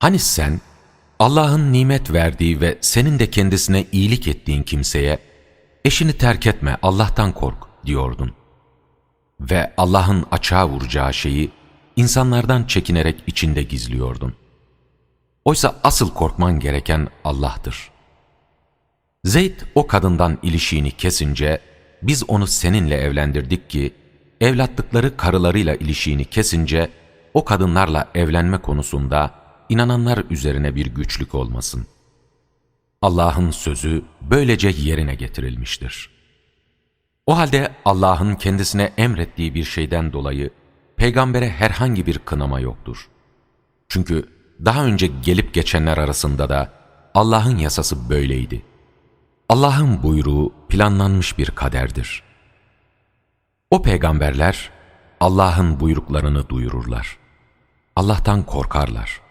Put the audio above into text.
Hani sen Allah'ın nimet verdiği ve senin de kendisine iyilik ettiğin kimseye eşini terk etme Allah'tan kork diyordun. Ve Allah'ın açığa vuracağı şeyi insanlardan çekinerek içinde gizliyordun. Oysa asıl korkman gereken Allah'tır. Zeyd o kadından ilişiğini kesince biz onu seninle evlendirdik ki evlatlıkları karılarıyla ilişiğini kesince o kadınlarla evlenme konusunda inananlar üzerine bir güçlük olmasın. Allah'ın sözü böylece yerine getirilmiştir. O halde Allah'ın kendisine emrettiği bir şeyden dolayı peygambere herhangi bir kınama yoktur. Çünkü daha önce gelip geçenler arasında da Allah'ın yasası böyleydi. Allah'ın buyruğu planlanmış bir kaderdir. O peygamberler Allah'ın buyruklarını duyururlar. Allah'tan korkarlar.